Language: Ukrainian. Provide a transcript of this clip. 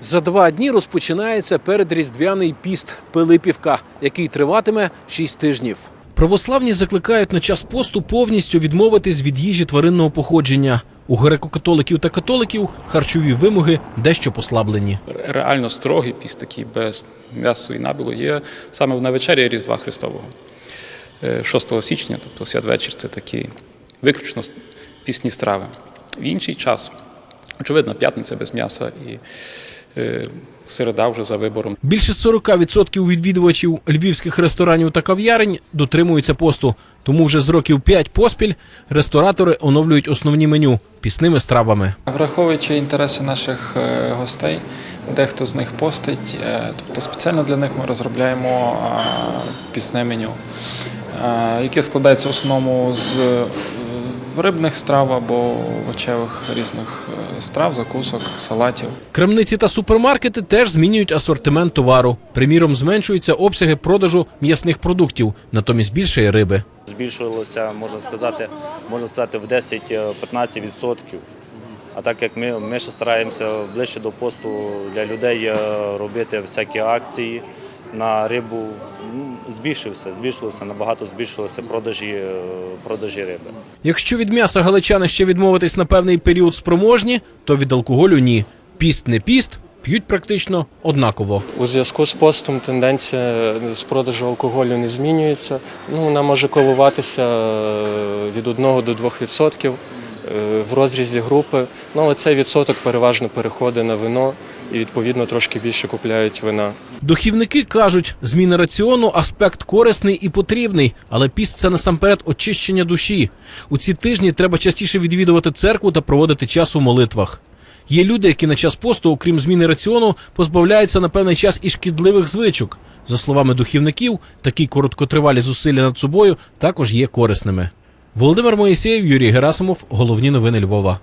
За два дні розпочинається передріздвяний піст Пилипівка, який триватиме шість тижнів. Православні закликають на час посту повністю відмовитись від їжі тваринного походження. У греко-католиків та католиків харчові вимоги дещо послаблені. реально строгий піст, такий без м'ясу і набілу, є саме на вечері Різдва Христового. Е, 6 січня, тобто святвечір, це такі виключно пісні страви. В інший час, очевидно, п'ятниця без м'яса і е, середа вже за вибором. Більше 40% відвідувачів львівських ресторанів та кав'ярень дотримуються посту. Тому вже з років 5 поспіль ресторатори оновлюють основні меню пісними стравами. Враховуючи інтереси наших е, гостей, дехто з них постить, е, тобто спеціально для них ми розробляємо е, пісне меню, е, яке складається в основному з е, рибних страв або овочевих різних е, страв, закусок, салатів. Крамниці та супермаркети теж змінюють асортимент товару. Приміром, зменшуються обсяги продажу м'ясних продуктів, натомість більше риби. збільшилося, можна сказати, можна сказати, в 10-15 відсотків. А так як ми, ми ще стараємося ближче до посту для людей е, робити всякі акції на рибу, збільшився, збільшилося, набагато збільшилися продажі, е, продажі риби. Якщо від м'яса галичани ще відмовитись на певний період спроможні, то від алкоголю ні. Піст не піст, п'ють практично однаково. У зв'язку з постом тенденція з продажу алкоголю не змінюється. Ну, вона може коливатися е, від 1 до 2 відсотків в розрізі групи. Ну, але цей відсоток переважно переходить на вино і відповідно трошки більше купляють вина. Дохівники кажуть, зміна раціону аспект корисний і потрібний, але піст це насамперед очищення душі. У ці тижні треба частіше відвідувати церкву та проводити час у молитвах. Є люди, які на час посту, окрім зміни раціону, позбавляються на певний час і шкідливих звичок. За словами духівників, такі короткотривалі зусилля над собою також є корисними. Володимир Моїсеєв, Юрій Герасимов. Головні новини Львова.